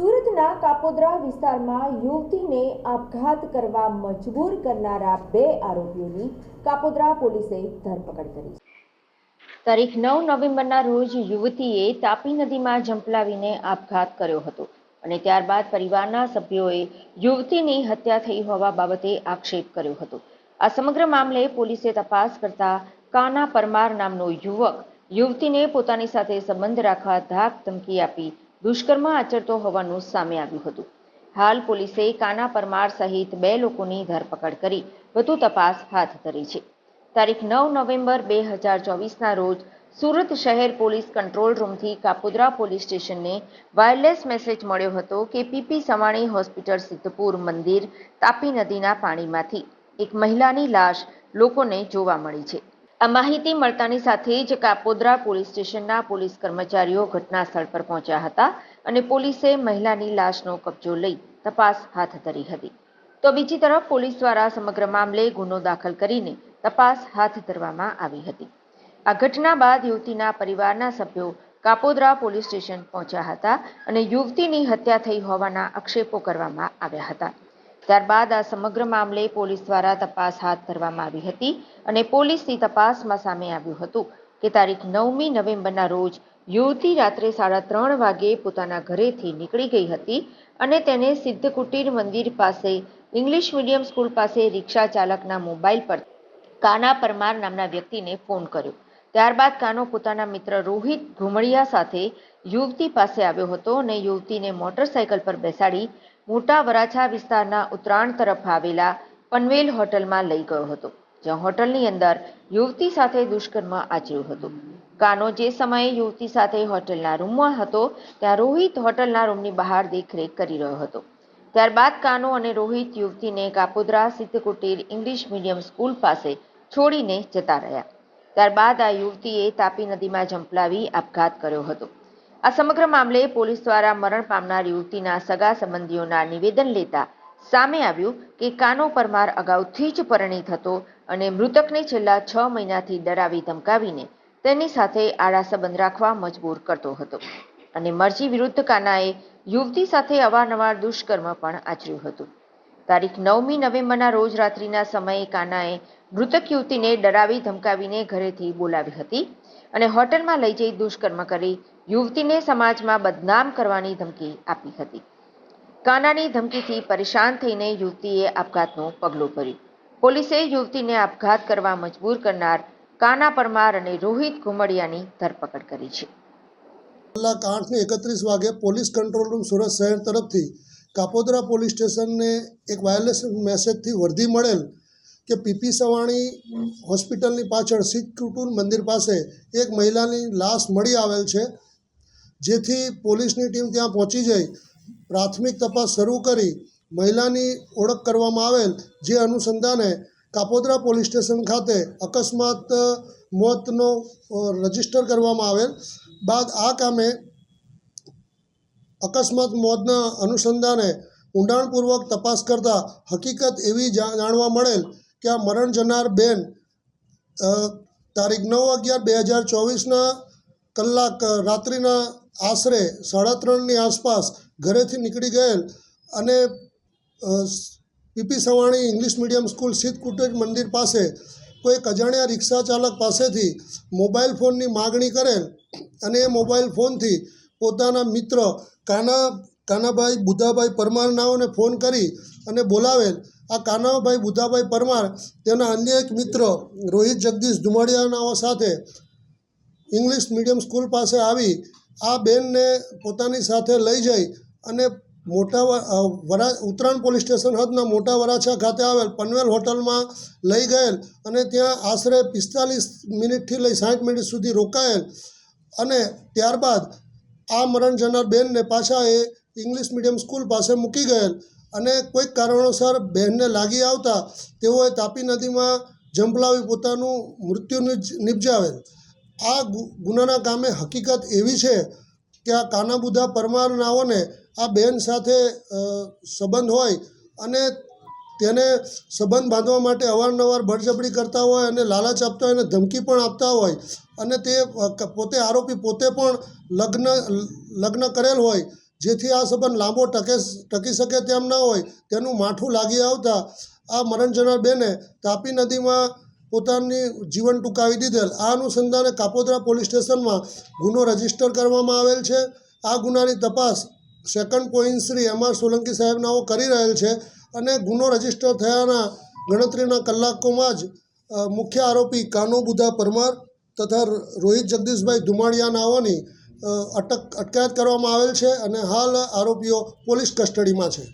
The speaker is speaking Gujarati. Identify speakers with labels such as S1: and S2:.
S1: સુરતના કાપોદ્રા વિસ્તારમાં યુવતીને આપઘાત કરવા મજબૂર કરનારા બે આરોપીઓની કાપોદ્રા પોલીસે ધરપકડ કરી તારીખ નવ નવેમ્બરના રોજ યુવતીએ તાપી નદીમાં ઝંપલાવીને આપઘાત કર્યો હતો અને ત્યારબાદ પરિવારના સભ્યોએ યુવતીની હત્યા થઈ હોવા બાબતે આક્ષેપ કર્યો હતો. આ સમગ્ર મામલે પોલીસે તપાસ કરતા કાના પરમાર નામનો યુવક યુવતીને પોતાની સાથે સંબંધ રાખવા ધાક ધમકી આપી દુષ્કર્મ આચરતો હોવાનું સામે આવ્યું હતું. હાલ પોલીસે કાના પરમાર સહિત બે લોકોની ધરપકડ કરી વધુ તપાસ હાથ ધરી છે. તારીખ નવ નવેમ્બર બે હજાર ચોવીસના રોજ સુરત શહેર પોલીસ કંટ્રોલ રૂમથી કાપોદ્રા પોલીસ સ્ટેશનને વાયરલેસ મેસેજ મળ્યો હતો કે પીપી સવાણી હોસ્પિટલ સિદ્ધપુર મંદિર તાપી નદીના પાણીમાંથી એક મહિલાની લાશ લોકોને જોવા મળી છે. આ માહિતી મળતાની સાથે જ કાપોદ્રા પોલીસ સ્ટેશનના પોલીસ કર્મચારીઓ ઘટના સ્થળ પર પહોંચ્યા હતા અને પોલીસે મહિલાની લાશનો કબજો લઈ તપાસ હાથ ધરી હતી. તો બીજી તરફ પોલીસ દ્વારા સમગ્ર મામલે ગુનો દાખલ કરીને તપાસ હાથ ધરવામાં આવી હતી. આ ઘટના બાદ યુવતીના પરિવારના સભ્યો કાપોદ્રા પોલીસ સ્ટેશન પહોંચ્યા હતા અને યુવતીની હત્યા થઈ હોવાના આક્ષેપો કરવામાં આવ્યા હતા. ત્યારબાદ આ સમગ્ર મામલે પોલીસ દ્વારા તપાસ હાથ ધરવામાં આવી હતી અને પોલીસની તપાસમાં સામે આવ્યું હતું કે તારીખ નવમી નવેમ્બરના રોજ યુવતી રાત્રે સાડા ત્રણ વાગે પોતાના ઘરેથી નીકળી ગઈ હતી અને તેને સિદ્ધકુટીર મંદિર પાસે ઇંગ્લિશ મીડિયમ સ્કૂલ પાસે રિક્ષા ચાલકના મોબાઈલ પર કાના પરમાર નામના વ્યક્તિને ફોન કર્યો. ત્યારબાદ કાનો પોતાના મિત્ર રોહિત ઘુમડિયા સાથે યુવતી પાસે આવ્યો હતો અને યુવતીને મોટરસાયકલ પર બેસાડી મોટા વરાછા વિસ્તારના ઉત્તરાયણ તરફ આવેલા પનવેલ હોટલમાં લઈ ગયો હતો, જ્યાં હોટલની અંદર યુવતી સાથે દુષ્કર્મ આચર્યું હતું. કાનો જે સમયે યુવતી સાથે હોટલના રૂમમાં હતો, ત્યાં રોહિત હોટલના રૂમની બહાર દેખરેખ કરી રહ્યો હતો. ત્યારબાદ કાનો અને રોહિત યુવતીને Kapodra Siddhkutir English medium school પાસે છોડીને જતા રહ્યા. ત્યારબાદ આ યુવતીએ તાપી નદીમાં ઝંપલાવી આપઘાત કર્યો હતો. આ સમગ્ર મામલે પોલીસ દ્વારા મરણ પામનાર યુવતીના સગા સંબંધીઓના નિવેદન લેતા સામે આવ્યું કે કાનો પરમાર અગાઉથી જ પરિણીત હતો અને મૃતકને છેલ્લા છ મહિનાથી ડરાવી ધમકાવીને તેની સાથે આડા સંબંધ રાખવા મજબૂર કરતો હતો. અને મરજી વિરુદ્ધ કાનાએ યુવતી સાથે અવારનવાર દુષ્કર્મ પણ આચર્યું હતું. તારીખ નવમી નવેમ્બરના રોજ રાત્રિના સમયે કાનાએ મૃતક યુવતીને ડરાવી ધમકાવીને ઘરેથી બોલાવી હતી અને હોટલમાં લઈ જઈ દુષ્કર્મ કરી યુવતીને સમાજમાં બદનામ કરવાની ધમકી આપી હતી. કાનાની ધમકીથી પરેશાન થઈને યુવતીએ આપઘાતનું પગલું ભર્યું. પોલીસે યુવતીને આપઘાત કરવા મજબૂર કરનાર કાના પરમાર અને રોહિત ઘુમડિયાની ધરપકડ કરી છે.
S2: કલાક આઠને એકત્રીસ વાગે પોલીસ કંટ્રોલ રૂમ સુરત શહેર તરફથી કાપોદરા પોલીસ સ્ટેશનને એક વાયરલેસ મેસેજથી વર્ધી મળેલ કે પીપી સવાણી હોસ્પિટલની પાછળ શીખ કુટુંબ મંદિર પાસે એક મહિલાની લાશ મળી આવેલ છે. જેથી પોલીસની ટીમ ત્યાં પહોંચી જઈ, પ્રાથમિક તપાસ શરૂ કરી, મહિલાની ઓળખ કરવામાં આવેલ, જે અનુસંધાને કાપોદ્રા પોલીસ સ્ટેશન ખાતે અકસ્માત મોતનો રજિસ્ટર કરવામાં આવેલ. બાદ આ કામે અકસ્માત, મોતના અનુસંધાને ઊંડાણપૂર્વક તપાસ કરતાં હકીકત એવી જાણવા મળેલ કે આ મરણ જનાર બેન તારીખ નવ અગિયાર બે હજાર ચોવીસના કલાક રાત્રિના આશરે સાડા ત્રણની આસપાસ ઘરેથી નીકળી ગયેલ અને PP Savani English medium school footage મંદિર પાસે કોઈ અજાણ્યા રિક્ષા ચાલક પાસેથી મોબાઈલ ફોનની માગણી કરેલ અને એ મોબાઈલ ફોનથી પોતાના મિત્ર કાના, કાનાભાઈ બુધાભાઈ પરમાર નાઓને ફોન કરી અને બોલાવેલ. આ કાનાભાઈ બુધાભાઈ પરમાર તેના અન્ય એક મિત્ર રોહિત જગદીશ ધુમાડિયાનાઓ સાથે ઇંગ્લિશ મીડિયમ સ્કૂલ પાસે આવી આ બેનને પોતાની સાથે લઈ જઈ અને મોટા વરા, ઉત્તરાયણ પોલીસ સ્ટેશન હદના મોટા વરાછા ખાતે આવેલ પનવેલ હોટલમાં લઈ ગયેલ અને ત્યાં આશરે પિસ્તાલીસ મિનિટથી લઈ સાઠ મિનિટ સુધી રોકાયેલ. અને ત્યારબાદ આ મરણ જનાર બેનને પાછા એ ઇંગ્લિશ મીડિયમ સ્કૂલ પાસે મૂકી ગયેલ અને કોઈક કારણોસર બહેનને લાગી આવતા તેઓએ તાપી નદીમાં ઝંપલાવી પોતાનું મૃત્યુ નિપજાવેલ. આ ગુનાના કામે હકીકત એવી છે કે આ કાનાબુધા પરમારનાઓને આ બેન સાથે સંબંધ હોય અને તેને સંબંધ બાંધવા માટે અવારનવાર બળજબરી કરતા હોય અને લાલચ આપતા હોય અને ધમકી પણ આપતા હોય અને તે પોતે આરોપી પોતે પણ લગ્ન લગ્ન કરેલ હોય, જેથી આ સંબંધ લાંબો ટકે ટકી શકે તેમ ન હોય, તેનું માઠું લાગી આવતા આ મરણ જનાર બેને તાપી નદીમાં પોતાની જીવન ટૂંકાવી દીધેલ. આ અનુસંધાને કાપોદ્રા પોલીસ સ્ટેશનમાં ગુનો રજિસ્ટર કરવામાં આવેલ છે. આ ગુનાની તપાસ second point Shri M R Solanki સાહેબનાઓ કરી રહેલ છે અને ગુનો રજિસ્ટર થયાના ગણતરીના કલાકોમાં જ મુખ્ય આરોપી કાનો બુધા પરમાર તથા રોહિત જગદીશભાઈ ધુમાડિયા નાઓની અટક, અટકાયત કરવામાં આવેલ છે અને હાલ આરોપીઓ પોલીસ કસ્ટડીમાં છે.